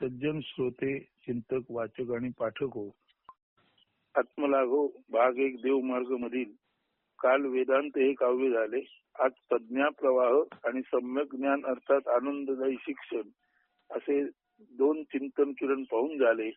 सज्जन श्रोते चिंतक वाचक आणि पाठक हो. आत्मलाघो भाग एक देव मार्ग मधील. काल वेदांत हे काव्य झाले. आज प्रज्ञा प्रवाह आणि सम्यक ज्ञान अर्थात आनंददायी शिक्षण असे दोन चिंतन किरण पाहून झाले.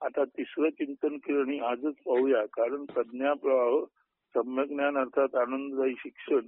आता तिसरं चिंतन किरण ही आजच पाहूया. कारण प्रज्ञा प्रवाह सम्यक ज्ञान अर्थात आनंददायी शिक्षण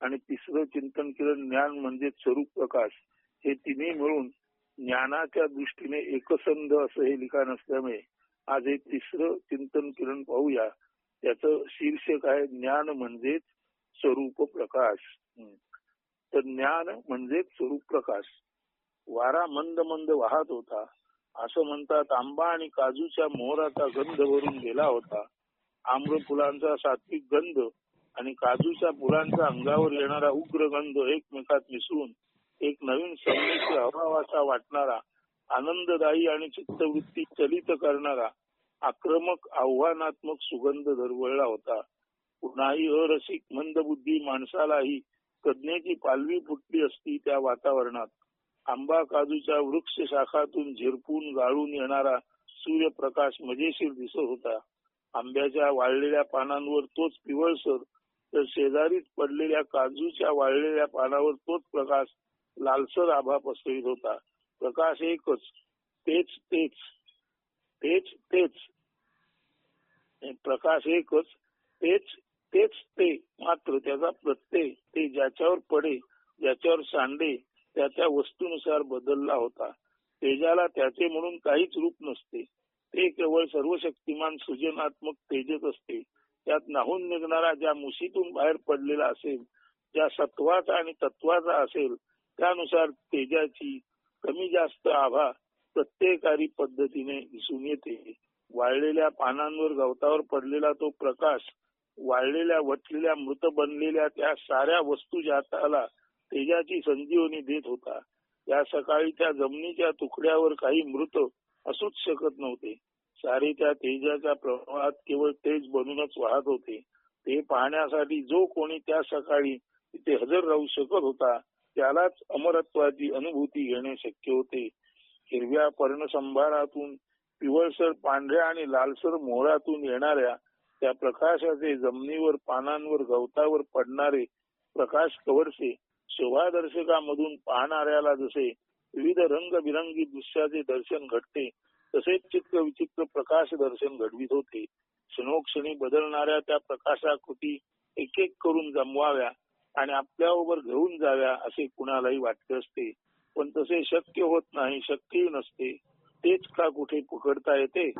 आणि तिसरं चिंतन किरण ज्ञान म्हणजे स्वरूप प्रकाश हे तिन्ही मिळून ज्ञानाच्या दृष्टीने एकसंध असं हे लिखाण असल्यामुळे आज हे तिसरं चिंतन किरण पाहूया. त्याचं शीर्षक आहे ज्ञान म्हणजेच स्वरूप प्रकाश. तर ज्ञान म्हणजेच स्वरूप प्रकाश. वारा मंद मंद वाहत होता. असं म्हणतात आंबा आणि काजूच्या मोहराचा गंध भरून गेला होता. आम्र फुलांचा सात्विक गंध आणि काजूच्या फुलांचा अंगावर येणारा उग्र गंध एकमेकात मिसळून एक नवीन संमिश्र असा वाटणारा आनंददायी आणि चित्तवृत्ती चलित करणारा आक्रमक आव्हानात्मक सुगंध दरवळला होता. कुणाही अरसिक मंदबुद्धी माणसालाही प्रज्ञेची पालवी फुटली असती त्या वातावरणात. आंबा काजूच्या वृक्ष शाखातून झिरपून गाळून येणारा सूर्यप्रकाश मजेशीर दिसत होता. आंब्याच्या वाळलेल्या पानांवर तोच पिवळसर तर शेजारीच पडलेल्या काजूच्या वाळलेल्या पानावर तोच प्रकाश लालसर आभा पसरवित होता. प्रकाश एकच तेच तेच तेच तेच. प्रकाश एकच तेच तेच ते. मात्र त्याचा प्रत्यय ते ज्याच्यावर पडे ज्याच्यावर सांडे त्या त्या वस्तूनुसार बदलला होता. तेजाला त्याचे म्हणून काहीच रूप नसते. ते केवळ सर्वशक्तिमान सृजनात्मक तेजच असते. त्यात नाहून निघणारा ज्या मुशीतून बाहेर पडलेला असेल ज्या सत्वाचा आणि तत्वाचा असेल त्यानुसार तेजाची कमी जास्त आभा प्रत्येकारी पद्धतीने दिसून येते. वाळलेल्या पानांवर गवतावर पडलेला तो प्रकाश वाळलेल्या वटलेल्या मृत बनलेल्या त्या साऱ्या वस्तू जाताला तेजाची संजीवनी देत होता. या सकाळी त्या जमिनीच्या तुकड्यावर काही मृत असूच शकत नव्हते. सारे त्या तेजाच्या प्रवाहात केवळ तेज बनूनच वाहत होते. ते पाहण्यासाठी जो कोणी त्या सकाळी तिथे हजर राहू शकत होता त्यालाच अमरत्वाची अनुभूती घेणे शक्य होते. हिरव्या पर्णसंभारातून पिवळसर पांढऱ्या आणि लालसर मोहरातून येणाऱ्या त्या प्रकाशाचे जमिनीवर पानांवर गवतावर पडणारे प्रकाश कवरसे शोभादर्शकामधून पाहणाऱ्याला जसे विविध रंगबिरंगी दृश्याचे दर्शन घडते तसेच चित्र विचित्र प्रकाश दर्शन घडवित होते. क्षणोक्षणी बदलणाऱ्या त्या प्रकाशाकृती एक एक करून जमवाव्या आणि आपल्याबरोबर घेऊन जाव्या असे कुणालाही वाटते असते. पण तसे शक्य होत नाही शक्यही नसते. तेच का कुठे पकडता येते?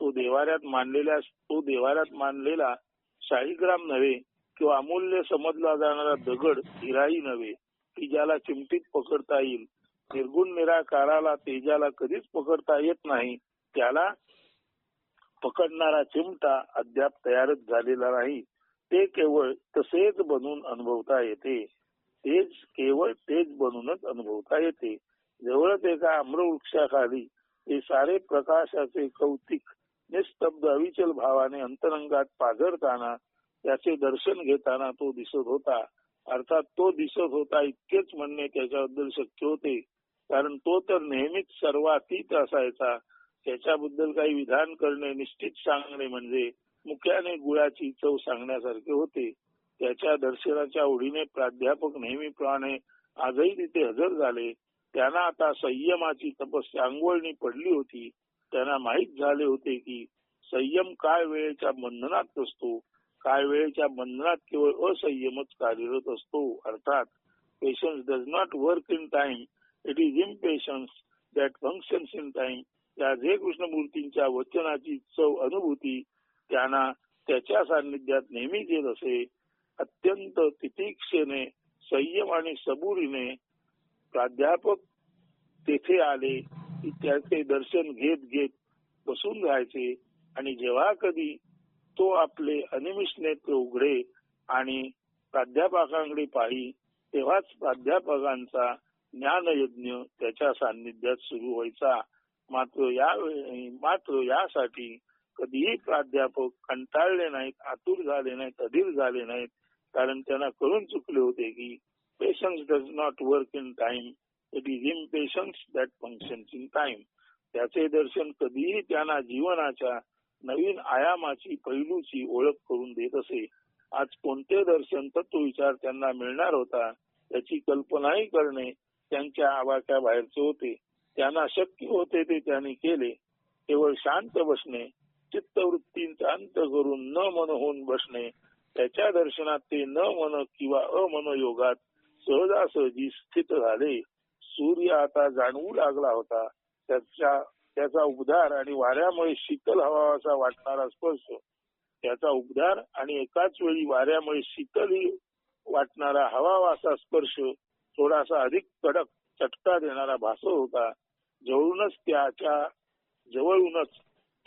तो देवाऱ्यात मांडलेल्या तो देवाऱ्यात मांडलेला शाहीग्राम नव्हे किंवा अमूल्य समजला जाणारा दगड हिराही नव्हे की ज्याला चिमटीत पकडता येईल. निर्गुण निराकाराला तेजाला कधीच पकडता येत नाही. त्याला पकडणारा चिमटा अद्याप तयारच झालेला नाही. ते केवळ तसेच बनून अनुभवता येते. तेच केवळ तेच बनूनच अनुभवता येते. जवळच एका आम्रवृक्षाखाली ते सारे प्रकाशाचे कौतिक निस्तब्ध अविचल भावाने अंतरंगात पाझरताना त्याचे दर्शन घेताना तो दिसत होता. अर्थात तो दिसत होता इतकेच म्हणणे त्याच्याबद्दल शक्य होते. कारण तो तर नेहमीच सर्वातीत असायचा. त्याच्याबद्दल काही विधान करणे निश्चित सांगणे म्हणजे मुख्याने गुळाची चव सांगण्यासारखे होते. त्याच्या दर्शनाच्या ओढीने प्राध्यापक नेहमीप्रमाणे आजही तिथे हजर झाले. त्यांना आता संयमाची तपस्या अंघोळणी पडली होती. त्यांना माहीत झाले होते की संयम काय वेळेच्या बंधनात असतो काय वेळेच्या बंधनात केवळ असंयमच कार्यरत असतो. अर्थात patience does not work in time it is in patience that functions in time या जे कृष्णमूर्तींच्या वचनाची चव अनुभूती त्यांना त्याच्या सान्निध्यात नेहमी येत असे अत्यंत तितिक्षेने संयम आणि सबुरीने प्राध्यापक तेथे आले की त्याचे दर्शन घेत घेत बसून राहायचे आणि जेव्हा कधी तो आपले अनिमिष नेत्र उघडे आणि प्राध्यापकांकडे पाही तेव्हाच प्राध्यापकांचा ज्ञानयज्ञ त्याच्या सान्निध्यात सुरू व्हायचा. मात्र यावेळी मात्र यासाठी कधीही प्राध्यापक कंटाळले नाहीत आतुर झाले नाहीत अधीर झाले नाहीत. कारण त्यांना कळून चुकले होते की patience does not work in time it is impatience that functions in time त्याचे दर्शन कधीही त्यांना जीवनाच्या नवीन आयामाची पैलूची ओळख करून देत असे. आज कोणते दर्शन तत्व विचार त्यांना मिळणार होता त्याची कल्पनाही करणे त्यांच्या आवाक्या बाहेरचे होते. त्यांना शक्य होते ते त्यांनी केले. केवळ शांत बसणे चित्तवृत्तींचा अंत करून न मन होऊन बसणे त्याच्या दर्शनात ते न मन किंवा अमनयोगात सहजासहजी स्थित झाले. सूर्य आता जाणवू लागला होता. त्याच्या त्याचा उबदार आणि वाऱ्यामुळे शीतल हवाचा वाटणारा स्पर्श त्याचा उबदार आणि एकाच वेळी वाऱ्यामुळे शीतलही वाटणारा हवा असा स्पर्श थोडासा अधिक कडक चटका देणारा भासो होता. जवळूनच त्याच्या जवळूनच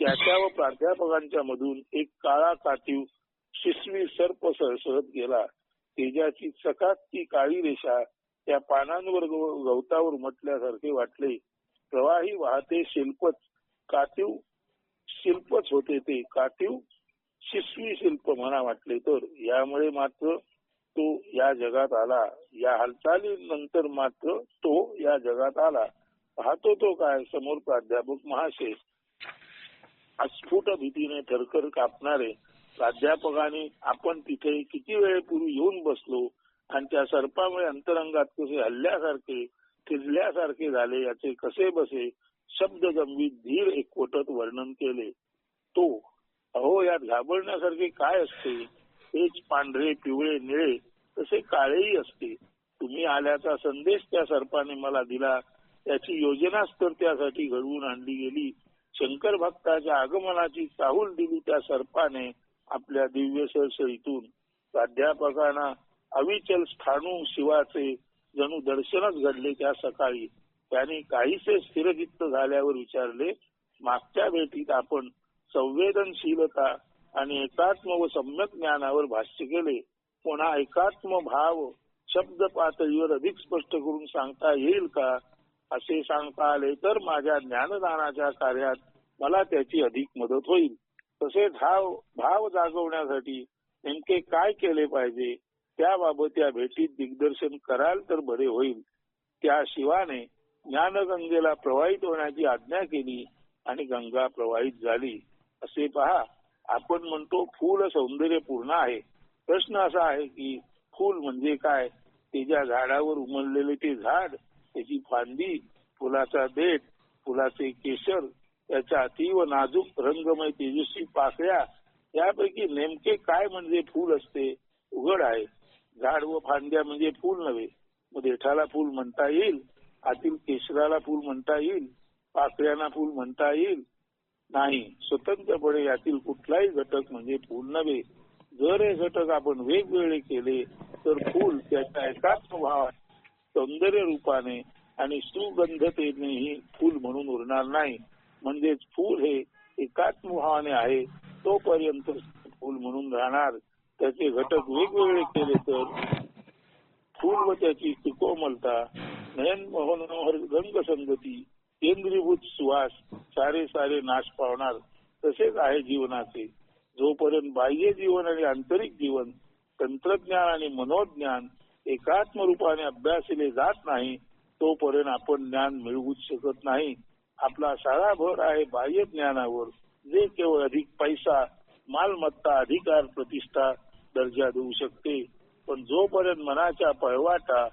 त्याच्या व प्राध्यापकांच्या मधून एक काळा काटीव शिशवी सर्प सरसरत गेला. तेजाची चकात ती काळी रेषा त्या पानांवर गवतावर उमटल्यासारखे वाटले. प्रवाही वाहते शिल्पच काटीव शिल्पच होते ते. काटीव शिशवी शिल्प म्हणा वाटले तर. यामुळे मात्र तो या जगात आला. या हालचालीनंतर मात्र तो या जगात आला. पाहतो तो काय? समोर प्राध्यापक महाशय. अस्फुट भीतीने थरकर कापणारे प्राध्यापकाने आपण तिथे किती वेळेपूर्वी येऊन बसलो आणि त्या सर्पामुळे अंतरंगात कसे हल्ल्यासारखे खिजल्यासारखे झाले याचे कसे बसे शब्द गंभीर धीर एकवटत वर्णन केले. तो अहो यात घाबरण्यासारखे काय असते? तेच पांढरे पिवळे निळे तसे काळेही असते. तुम्ही आल्याचा संदेश त्या सर्पाने मला दिला. त्याची योजनाच तर त्यासाठी घडवून आणली गेली. शंकर भक्ताच्या आगमनाची चाहूल दिली त्या सर्पाने आपल्या दिव्य सरसरीतून प्राध्यापकांना अविचल स्थाणू शिवाचे जणू दर्शनच घडले त्या सकाळी. त्यांनी काहीसे स्थिरचित्त झाल्यावर विचारले मागच्या भेटीत आपण संवेदनशीलता आणि एकात्म व सम्यक ज्ञानावर भाष्य केले. पुन्हा एकात्म भाव शब्द पातळीवर अधिक स्पष्ट करून सांगता येईल का? असे सांगता आले तर माझ्या ज्ञानदानाच्या कार्यात मला त्याची अधिक मदत होईल. तसेच हा भाव जागवण्यासाठी नेमके काय केले पाहिजे त्याबाबत या भेटीत दिग्दर्शन कराल तर बरे होईल. त्या शिवाने ज्ञानगंगेला प्रवाहित होण्याची आज्ञा केली आणि गंगा प्रवाहित झाली. असे पहा आपण म्हणतो फूल सौंदर्य पूर्ण आहे. प्रश्न असा आहे की फूल म्हणजे काय? त्याच्या झाडावर उमललेले ते झाड त्याची फांदी फुलाचा देठ फुलाचे केशर त्याच्या अतीव नाजूक रंगमय तेजस्वी पाकळ्या यापैकी नेमके काय म्हणजे फूल असते उघड आहे. झाड व फांद्या म्हणजे फूल नव्हे. मग देठाला फूल म्हणता येईल आतील केशराला फूल म्हणता येईल पाकळ्यांना फूल म्हणता येईल? नाही. स्वतंत्रपणे यातील कुठलाही घटक म्हणजे फूल नव्हे. जर हे घटक आपण वेगवेगळे केले तर फूल त्याच्या एकाच भावात सौंदर्य रूपाने आणि सुगंधतेनेही फूल म्हणून उरणार नाही. म्हणजेच फूल हे एकात्मभावाने आहे तोपर्यंत फूल म्हणून राहणार. त्याचे घटक वेगवेगळे केले तर फूल व त्याची सुकोमलता नयन मनोहर रंग संगती केंद्रीभूत सुवास सारे सारे नाश पावणार. तसेच आहे जीवनाचे. जोपर्यंत बाह्य जीवन आणि आंतरिक जीवन तंत्रज्ञान आणि मनोज्ञान एकात्म रूपाने अभ्यासले जात नाही तोपर्यंत आपण ज्ञान मिळवूच शकत नाही. आपला सारा भर आहे बाह्य ज्ञानावर. जे केवळ अधिक पैसा मालमत्ता अधिकार प्रतिष्ठा दर्जा देऊ शकते. पण जोपर्यंत मनाच्या पळवाटा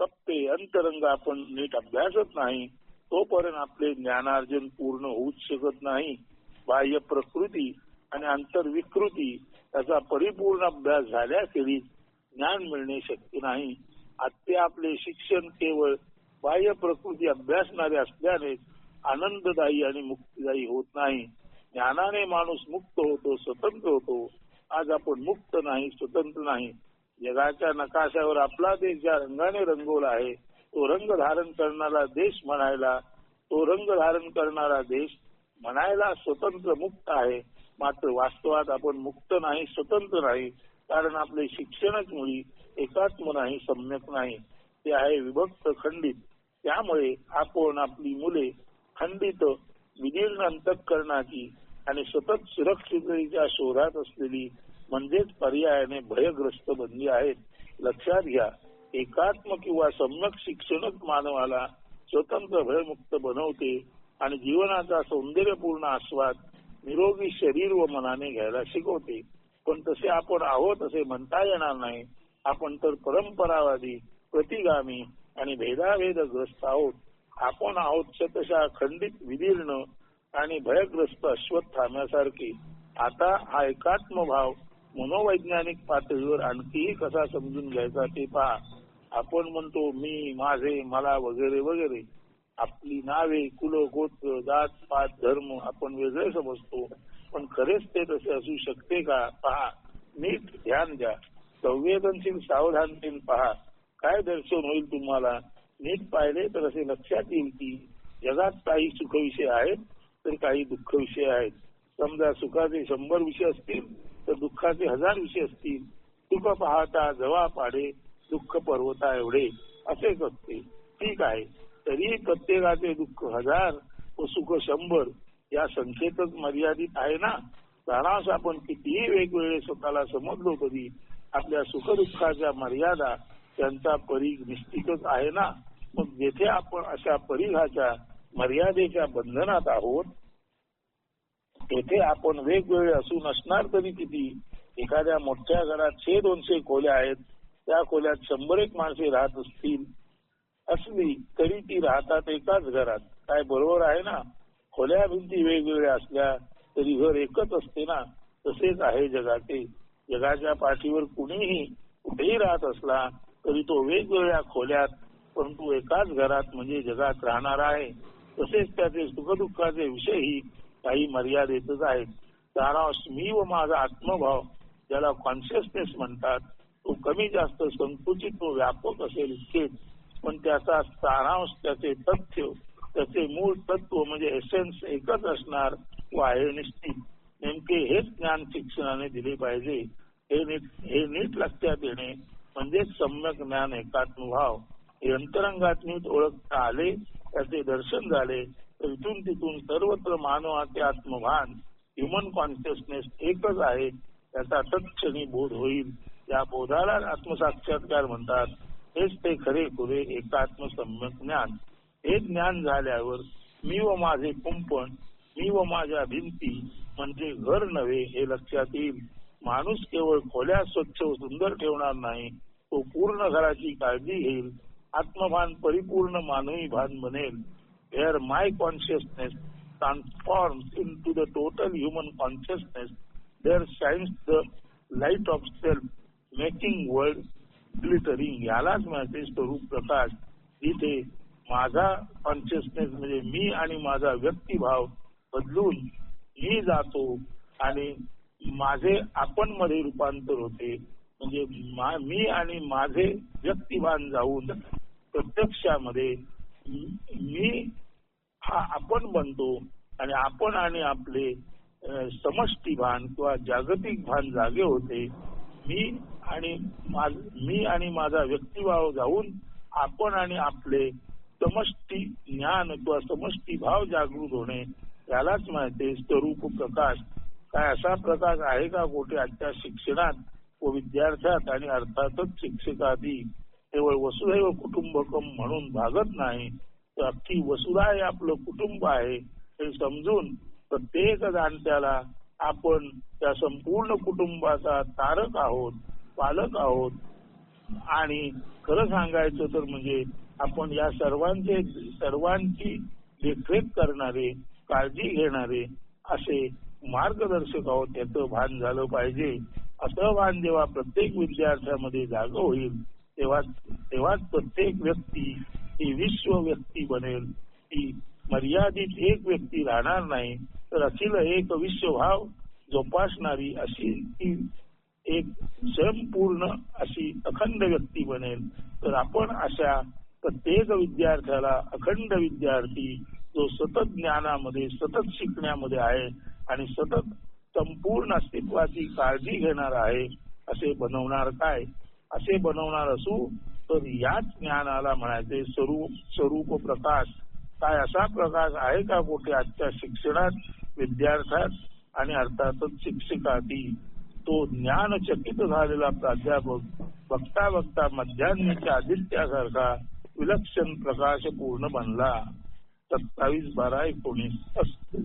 तप्पे अंतरंग आपण नीट अभ्यासत नाही तोपर्यंत आपले ज्ञानार्जन पूर्ण होऊच शकत नाही. बाह्य प्रकृती आणि आंतरविकृती याचा परिपूर्ण अभ्यास झाल्याखेरीज ज्ञान मिळणे शक्य नाही. आत्ते आपले शिक्षण केवळ बाह्य प्रकृती अभ्यासणारे असल्याने आनंददायी आणि मुक्तीदायी होत नाही. ज्ञानाने माणूस मुक्त होतो स्वतंत्र होतो. आज आपण मुक्त नाही स्वतंत्र नाही. जगाच्या नकाशावर आपला देश ज्या रंगाने रंगवला आहे तो रंग धारण करणारा देश म्हणायला तो रंग धारण करणारा देश म्हणायला स्वतंत्र मुक्त आहे. मात्र वास्तवात आपण मुक्त नाही स्वतंत्र नाही. कारण आपले शिक्षणच मुळी एकात्म नाही सम्यक नाही. ते आहे विभक्त खंडित. त्यामुळे आपण आपली मुले खंडित विदीर्ण अंतकरणाची आणि सतत सुरक्षिततेच्या शोधात असलेली म्हणजेच पर्यायाने भयग्रस्त बनली आहेत लक्षात घ्या एकात्म किंवा सम्यक शिक्षणच मानवाला स्वतंत्र भयमुक्त बनवते आणि जीवनाचा सौंदर्यपूर्ण आस्वाद निरोगी शरीर व मनाने घ्यायला शिकवते. पण तसे आपण आहोत असे म्हणता येणार नाही. आपण तर परंपरावादी प्रतिगामी आणि भेदाभेदग्रस्त आहोत. आपण आहोत तशा खंडित विदीर्ण आणि भयग्रस्त अश्वत्थाम्यासारखे आता हा एकात्म भाव मनोवैज्ञानिक पातळीवर आणखीही कसा समजून घ्यायचा ते पहा. आपण म्हणतो मी माझे मला वगैरे वगैरे. आपली नावे कुल गोत्र जात पात धर्म आपण वेगळे समजतो. पण खरेच ते तसे असू शकते का? पहा. नीट ध्यान द्या. संवेदनशील सावधानतेन पहा. काय दर्शन होईल तुम्हाला? नीट पाहिले तर असे लक्षात येईल की जगात काही सुख विषय आहेत तर काही दुःख विषय आहेत. समजा सुखाचे शंभर विषय असतील तर दुःखाचे हजार विषय असतील. सुख पाहता जवा पाडे दुःख पर्वता एवढे. असेच असते ठीक आहे. तरी प्रत्येकाचे दुःख हजार व सुख शंभर या संख्येतच मर्यादित आहे ना? सारांश आपण कितीही वेगवेगळे स्वतःला समजलो तरी आपल्या सुखदुःखाच्या मर्यादा त्यांचा परीघ निश्चितच आहे ना? मग जेथे आपण अशा परिघाच्या मर्यादेच्या बंधनात आहोत तेथे आपण वेगवेगळे असून असणार तरी किती? एखाद्या मोठ्या घरात शे दोनशे खोल्या आहेत त्या खोल्यात शंभर एक माणसे राहत असतील. असली तरी ती राहतात एकाच घरात. काय बरोबर आहे ना? खोल्या भिंती वेगवेगळ्या असल्या तरी घर एकच असते ना? तसेच आहे जगाचे. जगाच्या पाठीवर कुणीही कुठेही राहत असला तरी तो वेगवेगळ्या खोल्यात परंतु एकाच घरात म्हणजे जगात राहणार आहे. तसेच त्याचे सुखदुःखाचे विषयही काही मर्यादेतच आहेत. सारांश मी व माझा आत्मभाव ज्याला कॉन्शियसनेस म्हणतात तो कमी जास्त संकुचित व व्यापक असेल इतकेच. पण त्याचा सारांश त्याचे तथ्य त्याचे मूळ तत्व म्हणजे एसेन्स एकच असणार व आहे निश्चित. नेमके हेच ज्ञान शिक्षणाने दिले पाहिजे. हे नीट हे नीट लक्षात येणे म्हणजेच सम्यक ज्ञान एकात्मभाव हे अंतरंगात ओळखता आले त्याचे दर्शन झाले. तर इथून तिथून सर्वत्र मानवाचे आत्मभान ह्युमन कॉन्शियसनेस एकच आहे. त्याचा तत्क्षणी बोध होईल. या बोधाला आत्मसाक्षात्कार म्हणतात. हेच ते खरे खुरे एकात्म सम्यक ज्ञान. हे ज्ञान झाल्यावर मी व माझे कुंपण मी व माझ्या भिंती म्हणजे घर नव्हे हे लक्षात येईल. माणूस केवळ खोल्या स्वच्छ व सुंदर ठेवणार नाही तो पूर्ण घराची काळजी घेईल आत्मभान परिपूर्ण मानवी भान बनेल. Ere my consciousness transform into the total human consciousness there shines the light of self making world glittering यालाच माझे स्वरूप प्रकाश. इथे माझा कॉन्शियसनेस म्हणजे मी आणि माझा व्यक्तिभाव बदलून मी जातो आणि माझे आपण मध्ये रूपांतर होते. म्हणजे मी आणि माझे व्यक्तिभान जाऊन प्रत्यक्षामध्ये मी हा आपण बनतो आणि आपण आणि आपले समष्टी भान किंवा जागतिक भान जागे होते. मी आणि मी आणि माझा व्यक्तिभाव जाऊन आपण आणि आपले समष्टी ज्ञान किंवा समष्टी भाव जागृत होणे यालाच माहिती स्वरूप प्रकाश. काय असा प्रकाश आहे का गोटे आजच्या शिक्षणात व विद्यार्थ्यात आणि अर्थातच शिक्षकादी? केवळ वसुधैव कुटुंबकम म्हणून भागत नाही तर अख्खी वसुधा हे आपलं कुटुंब आहे हे समजून प्रत्येक जाणत्याला आपण त्या संपूर्ण कुटुंबाचा तारक आहोत पालक आहोत. आणि खरं सांगायचं तर म्हणजे आपण या सर्वांचे सर्वांची देखरेख करणारे काळजी घेणारे असे मार्गदर्शक आहोत त्याचं भान झालं पाहिजे. असं भान जेव्हा प्रत्येक विद्यार्थ्यामध्ये जाग होईल तेव्हा तेव्हाच प्रत्येक व्यक्ती ही विश्व व्यक्ती बनेल. ती मर्यादित एक व्यक्ती राहणार नाही तर अखिल एक विश्वभाव जोपासणारी अशी ती एक स्वयंपूर्ण अशी अखंड व्यक्ती बनेल. तर आपण अशा प्रत्येक विद्यार्थ्याला अखंड विद्यार्थी जो सतत ज्ञानामध्ये सतत शिकण्यामध्ये आहे आणि सतत संपूर्ण अस्तित्वाची काळजी घेणार आहे असे बनवणार काय? असे बनवणार असू तर याच ज्ञानाला म्हणायचे स्वरूप स्वरूप प्रकाश. काय असा प्रकाश आहे का कुठे आजच्या शिक्षणात विद्यार्थ्यात आणि अर्थातच शिक्षकाती तो ज्ञानचकित झालेला प्राध्यापक बघता बघता मध्यान्हीच्या आदित्यासारखा विलक्षण प्रकाश पूर्ण बनला. सत्तावीस बारा एकोणीस असतो